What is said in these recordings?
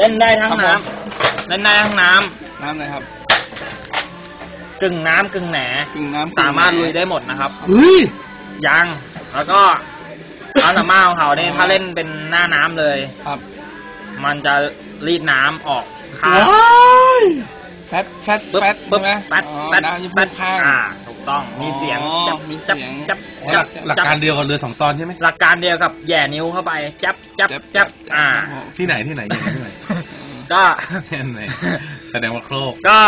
เล่นได้ทั้งครับน้ผมำเล่นได้ทั้งน้ำน้ำอะไรครับกึ่งน้ำกึ่งแหนกึ่งน้ำกึ่งสามารถลุยได้หมดนะครับ เฮ้ยยังแล้วก็ความสามารถของเขาเนี่ยถ้าเล่นเป็นหน้าน้ำเลย ครับมันจะรีดน้ำออกข้าง ว้ายแฟตแฟตปึ๊บแฟตปึ๊บใช่ไหมแป๊ดอ๋อแป๊ดน้ำจะแป๊พุ่ดงข้าง อ่าถูก ต้องมีเสียงอ๋อจับมีจับเสียง จับอ๋อหลักหลักการเดียวกับเรือสองตอนใช่ไหมหลักการเดียวกับแหย่นิ้วเข้าไป จับจับจับจับอ่าครับผมที่ไหนที่ไหนอย่างที่ไหนก็ ที่ไหนแสดงว่าโครกก็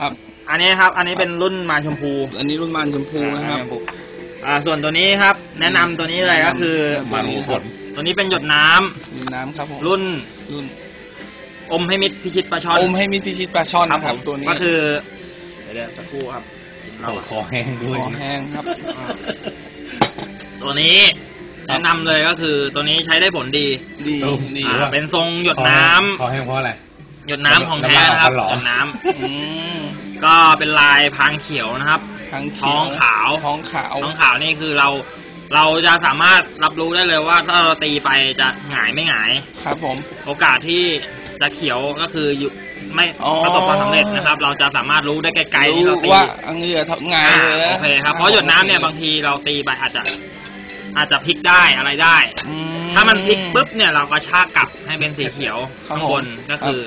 ครับอันนี้ครับ อันนี้เป็นรุ่นมารชมพูอันนี้รุ่นมันชมพูนะครับ อ่าส่วนตัวนี้ครับ แนะนำตัวนี้เลยก็คือมาหูผลตัวนี้เป็นหยดน้ำมีน้ำครับผมรุ่นรุ่นอมให้มิดพิชิตปลาช่อนอมให้มิติชิตปลาช่อนครับนะผครับมตัวนี้ก็คือเดี๋ยวๆสักครู่ครับ โอ้คอแห้งด้วยคอแห้งครับ ตัวนี้ครับแนะนำเลยก็คือตัวนี้ใช้ได้ผลดี ดีโอ้ดีอ่าหรือว่าเป็นทรงหยดน้ำคอแห้งเพราะอะไรหยดน้ำของแท้นะครับน้ำลายออกหมายเหรอดน้ำอืมก็เป็นลายพรางเขียวนะครับทั้งเขีท้ยองขาวท้องขาวท้องขาวนี่คือเราเราจะสามารถรับรู้ได้เลยว่าถ้าเราตีไปจะหงายไม่หงาย ครับผม โอกาสที่ จะเขียวก็คืออยู่ไม่อ๋อประสบความสำเร็จนะครับ เราจะสามารถรู้ได้ไกลๆที่เราตีว่าเหงื่อท้องไงอ่าเลยนะโอเคครับเพราะหยดน้ำเนี่ยบางทีเราตีไปอาจจะอาจจะพลิกได้อะไรได้อืถ้ามันพลิกปุ๊บเนี่ยเราก็ชากกลับให้เป็นสีเขียวครับข้างบนผมก็คือ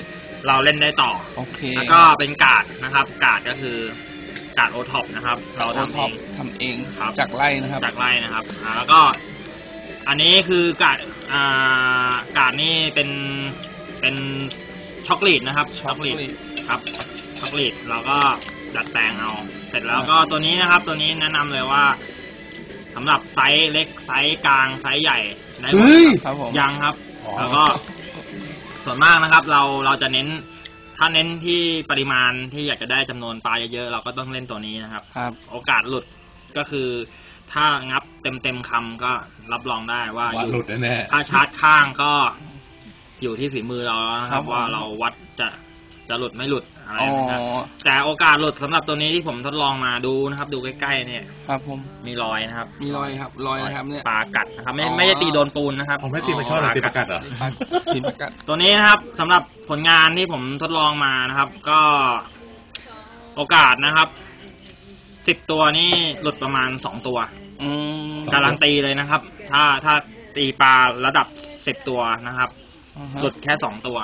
เราเล่นได้ต่อโอเคแล้วก็เป็นการ์ดนะครับ การ์ดก็คือการ์ดโอท็อปนะครับ เราเราทำเอทำงทำเองครับจากไร่นะครับ จากไล่นะครับอ่าแล้วก็ อันนี้คือการ์ดอ่าการ์ดนี่เป็น เป็นช็อกโกแลตนะครับช็อกโกแลตครับช็อกโกแลตเราก็ดัดแปลงเอา เสร็จแล้วก็ตัวนี้นะครับ ตัวนี้แนะนำเลยว่าสำหรับไซส์เล็กไซส์กลางไซส์ใหญ่ได้หมดเฮ้ยครับผมยังครับอ๋อแล้วก็ส่วนมากนะครับ เราเราจะเน้น ถ้าเน้นที่ปริมาณที่อยากจะได้จำนวนปลาเยอะๆเราก็ต้องเล่นตัวนี้นะครับครับ โอกาสหลุดก็คือ ถ้างับเต็มเต็มๆคำก็รับรองได้ว่าอว่ายู่หลุดแน่ถ้าชาร์จข้างก็ อยู่ที่ฝีมือเราแล้วนะคครัรับบผม ว่าเราวัดจะจะหลุดไม่หลุดอะไรอ๋อนะครับแต่โอกาสหลุดสำหรับตัวนี้ที่ผมทดลองมาดูนะครับ ดูใกล้ๆเนี่ย ครับผมมีรอยนะครับมีรอยครับรอยนะครับเนี่ย ปลากัดนะครับไม่อ๋อ ไม่ใช่ตีโดนปูนนะครับๆผมให้ตีปลาช่อนหรือตีปลากัดเหรอ ปลากินปลากัดตัวนี้นะครับสำหรับผลงานที่ผมทดลองมานะครับ ก็โอกาสนะครับสิบตัวนี่หลุดประมาณสองตัว อืมสองการันตีเลยนะครับ ถ้าถ้าตีปลาระดับสิบตัวนะครับอ่าฮะ หลุดแค่สองตัว